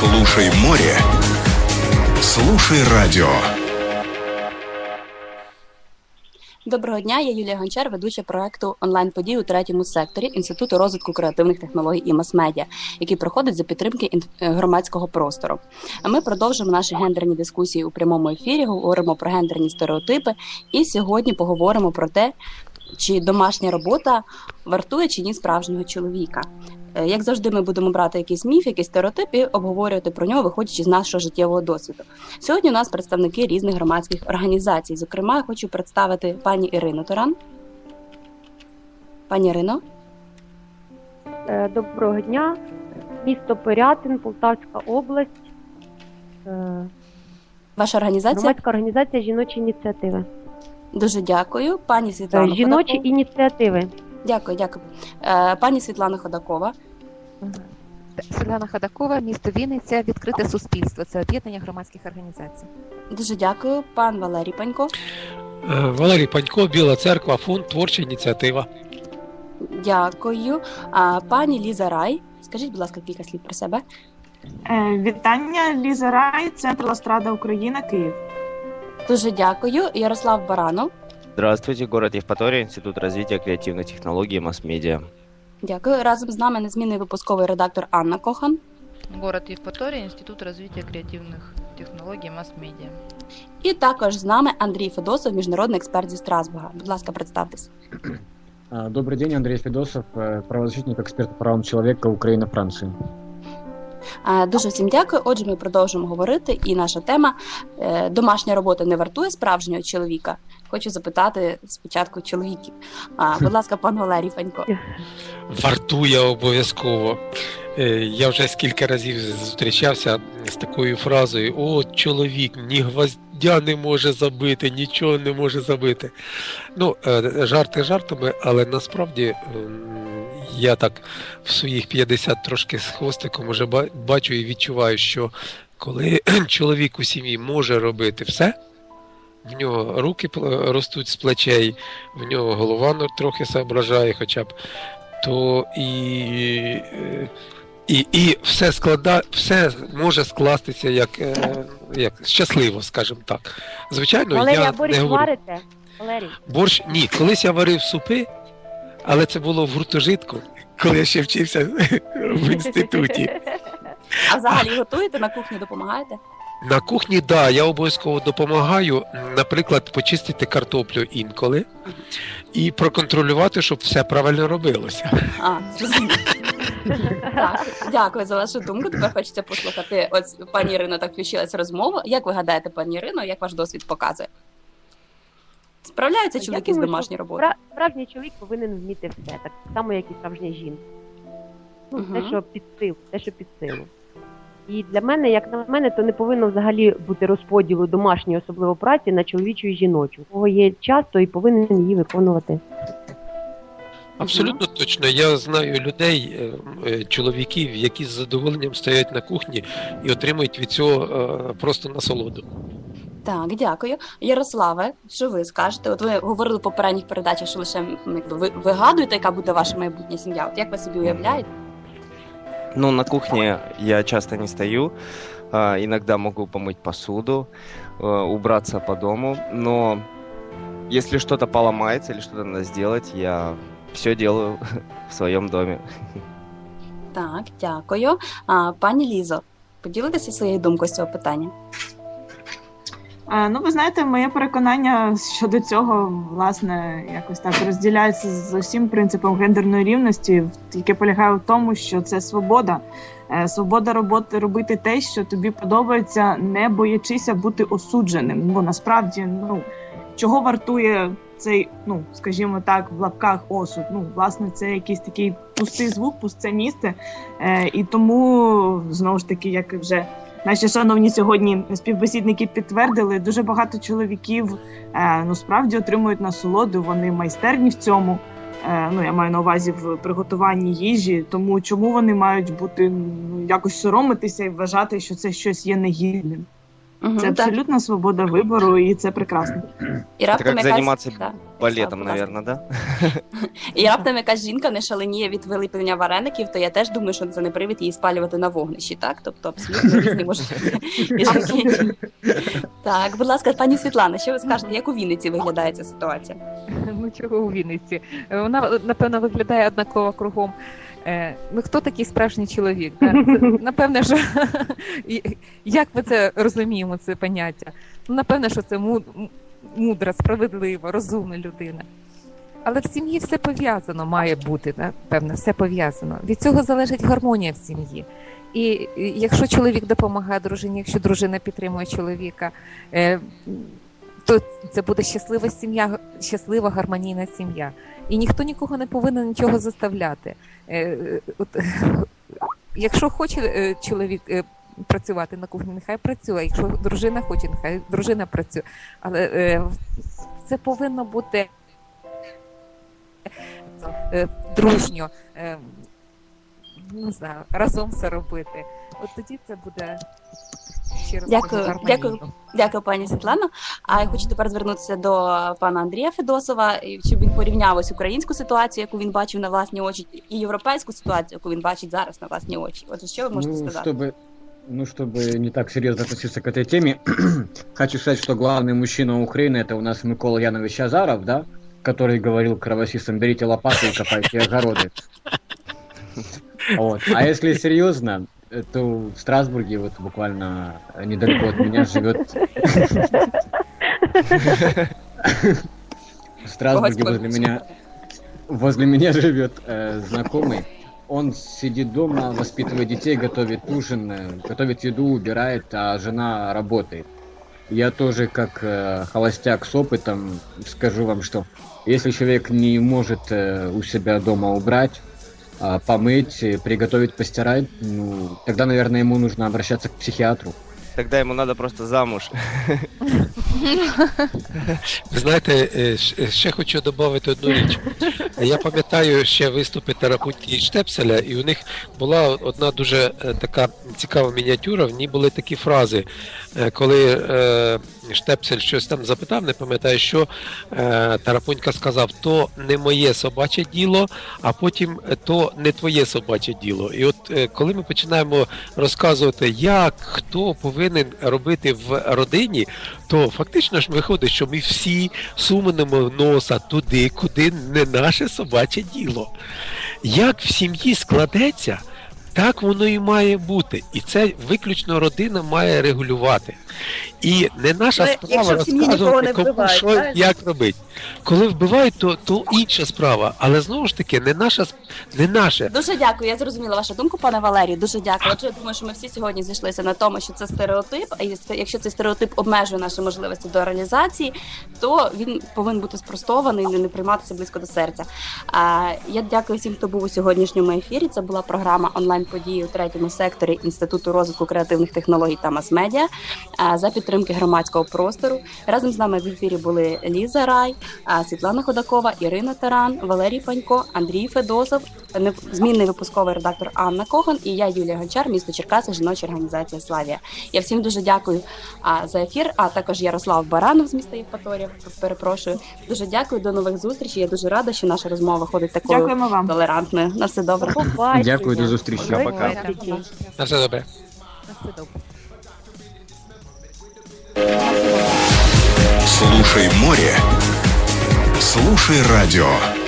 Слушай море. Слушай радио. Доброго дня, я Юлія Гончар, ведуча проекту онлайн-подій у третьому секторі Інституту розвитку креативних технологій і мас-медіа, який проходить за підтримки е, громадського простору. А ми продовжимо наші гендерні дискусії у прямому ефірі, говоримо про гендерні стереотипи, і сьогодні поговоримо про те, чи домашня робота вартує чи ні справжнього чоловіка. Е, Як завжди, ми будемо брати якийсь міф, якийсь стереотип і обговорювати про нього, виходячи з нашого життєвого досвіду. Сьогодні у нас представники різних громадських організацій. Зокрема, я хочу представити пані Ірину Таран. Пані Ірино, Е, Доброго дня. Місто Пирятин, Полтавська область. Е, ваша організація. Громадська організація жіночі ініціативи. Дуже дякую. Пані Світлана Жіночі Ходакова. ініціативи. Дякую, дякую. Е, Пані Світлана Ходакова. Світлана Ходакова, місто Вінниця, відкрите суспільство. Це об'єднання громадських організацій. Дуже дякую. Пан Валерій Панько. Е, Валерій Панько, Біла церква, фонд творча ініціатива. Дякую. А пані Ліза Рай. Скажіть, будь ласка, кілька слів про себе. Е, Вітання, Ліза Рай, Центр Ластрада Україна, Київ. Дуже дякую. Ярослав Баранов. Здравствуйте, город Евпатория, Институт развития креативных технологий и масс-медиа. Дякую. Разом з нами незмінний випусковий редактор Анна Кохан. Город Евпатория, Институт развития креативных технологий и масс-медиа. І також з нами Андрій Федосов, міжнародний експерт зі Страсбурга. Будь ласка, представтесь. А, Добрый день, Андрей Федосов, э, правозащитник, эксперт по правам человека Украина, Франции. Е, Дуже всім дякую. Отже, ми продовжимо говорити. І наша тема е, домашня робота не вартує справжнього чоловіка. Хочу запитати спочатку чоловіків. Будь ласка, пан Валерій Фанько. Вартує обов'язково. Е, Я вже скільки разів зустрічався з такою фразою: О, чоловік, ні гвоздя не може забити, нічого не може забити. Ну, е, жарти жартами, але насправді я так в своїх 50 трошки з хвостиком уже бачу і відчуваю, що коли чоловік у сім'ї може робити все. В нього руки ростуть з плечей, в нього голова трохи соображає хоча б, то і, і, і все склада, все може скластися як, е, як щасливо, скажімо так. Звичайно, Валерій, я борщ не говорю. варите? Валерій. Борщ ні, колись я варив супи, але це було в гуртожитку, коли я ще вчився в інституті. А взагалі готуєте на кухні, допомагаєте? На кухні, да, я обов'язково допомагаю, наприклад, почистити картоплю інколи і проконтролювати, щоб все правильно робилося. А, зрозуміло. Так, дякую за вашу думку. Тепер хочеться послухати. От пані Ірино так включилась в розмову. Як ви гадаєте, пані Ірино, як ваш досвід показує? Справляються Я чоловіки з роботою? спра- Справжній чоловік повинен вміти все, так само, як і справжня жінка. Ну, Мгм. те, що під силу, те, що під силу. І для мене, як на мене, то не повинно взагалі бути розподілу домашньої, особливо праці на чоловічу і жіночу. У кого є час, то і повинен її виконувати. Абсолютно точно. Я знаю людей, е, е, чоловіків, які з задоволенням стоять на кухні і отримують від цього е, просто насолоду. Так, дякую. Ярославе, що ви скажете? От ви говорили в попередніх передачах, що лише якби, ви вигадуєте, яка буде ваша майбутня сім'я. От як ви собі уявляєте? Ну, на кухне я часто не стою, а, иногда могу помыть посуду, убраться по дому, но если что-то поломается или что-то надо сделать, я все делаю в своем доме. Так, дякую. А, пані Лізо, поділитеся своєю думкою з цього питання. Ну, ви знаєте, моє переконання щодо цього, власне, якось так розділяється з усім принципом гендерної рівності, яке полягає в тому, що це свобода. Е, Свобода роботи робити те, що тобі подобається, не боячися бути осудженим. Бо насправді, ну чого вартує цей, ну скажімо так, в лапках осуд. Ну, власне, це якийсь такий пустий звук, пусте місце. Е, І тому знову ж таки, як вже Наші шановні сьогодні співбесідники підтвердили, дуже багато чоловіків е, ну справді отримують насолоду. Вони майстерні в цьому. Е, ну я маю на увазі в приготуванні їжі. Тому чому вони мають бути ну якось соромитися і вважати, що це щось є негідним? Мгм, Це так. абсолютна свобода вибору, і це прекрасно. І Это раптом как якась... заниматься Да. балетом, ласка. да? І раптом якась жінка не шаленіє від виліплення вареників, то я теж думаю, що це не привід її спалювати на вогнищі, так? Тобто абсолютно різні жінки. Так, будь ласка, пані Світлана, що ви скажете, як у Вінниці виглядає ця ситуація? Ну чого у Вінниці? Вона напевно виглядає однаково кругом. Е, Ну хто такий справжній чоловік? Да? Це, напевне, що як ми це розуміємо, це поняття? Ну, напевне, що це мудра, справедлива, розумна людина. Але в сім'ї все пов'язано має бути, напевно, все пов'язано. Від цього залежить гармонія в сім'ї. І і якщо чоловік допомагає дружині, якщо дружина підтримує чоловіка, е, то це буде щаслива сім'я, щаслива гармонійна сім'я. І ніхто нікого не повинен нічого заставляти. Е, е, от, Якщо хоче е, чоловік працювати на кухні, нехай працює. Якщо дружина хоче, нехай дружина працює. Але це повинно бути дружньо, не знаю, разом все робити. От тоді це буде ще раз Дякую, кажу, гармонійно. дякую. Дякую, пані Світлано. А я хочу тепер звернутися до пана Андрія Федосова, і щоб він порівняв ось українську ситуацію, яку він бачив на власні очі, і європейську ситуацію, яку він бачить зараз на власні очі. Отже, що ви можете Ну, сказати? чтобы, ну, чтобы не так серьезно относиться к этой теме, хочу сказать, что главный мужчина Украины это у нас Микола Янович Азаров, да, который говорил кровосисам, берите лопаты и копайте огороды. Вот. А если серьезно, э, то в Страсбурге, вот буквально недалеко от меня живет... В Страсбурге возле меня возле меня живет э, знакомый. Он сидит дома, воспитывает детей, готовит ужин, э, готовит еду, убирает, а жена работает. Я тоже, как э, холостяк с опытом, скажу вам, что если человек не может э, у себя дома убрать, помыть, э, приготовить, постирать, ну, тогда, наверное, ему нужно обращаться к психиатру. Тогда ему надо просто замуж. Ви знаєте, е, ще хочу додати одну річ. Я пам'ятаю ще виступи Тарапутки і Штепселя, і у них була одна дуже е, така цікава мініатюра. В ній були такі фрази, е, коли е, Штепсель щось там запитав, не пам'ятаю, що е, Тарапунька сказав: то не моє собаче діло, а потім е, то не твоє собаче діло. І от е, коли ми починаємо розказувати, як хто повинен робити в родині, то фактично ж виходить, що ми всі сумнемо носа туди, куди не наше собаче діло. Як в сім'ї складеться, так воно і має бути. І це виключно родина має регулювати. І не наша Але справа розказувати, кому вбивають, що правильно? як робити. Коли вбивають, то, то інша справа. Але знову ж таки, не наша с- не наше. Дуже дякую. Я зрозуміла вашу думку, пане Валерію. Дуже дякую. Отже, я думаю, що ми всі сьогодні зійшлися на тому, що це стереотип. А якщо- якщо цей стереотип обмежує наші можливості до реалізації, то він повинен бути спростований і не прийматися близько до серця. А я дякую всім, хто був у сьогоднішньому ефірі. Це була програма онлайн події у третьому секторі Інституту розвитку креативних технологій та мас-медіа за підтримки громадського простору. Разом з нами в ефірі були Ліза Рай, Світлана Ходакова, Ірина Таран, Валерій Панько, Андрій Федосов, змінний випусковий редактор Анна Коган і я, Юлія Гончар, місто Черкаси, жіноча організація Славія. Я всім дуже дякую а, за ефір, а також Ярослав Баранов з міста Євпаторія. Перепрошую. Дуже дякую, до нових зустрічей. Я дуже рада, що наша розмова виходить такою Дякуємо вам. толерантною. На все добре. Побачення. Дякую, до зустрічі. Пока. На все добре. На все добре. Слушай море. Слушай радио.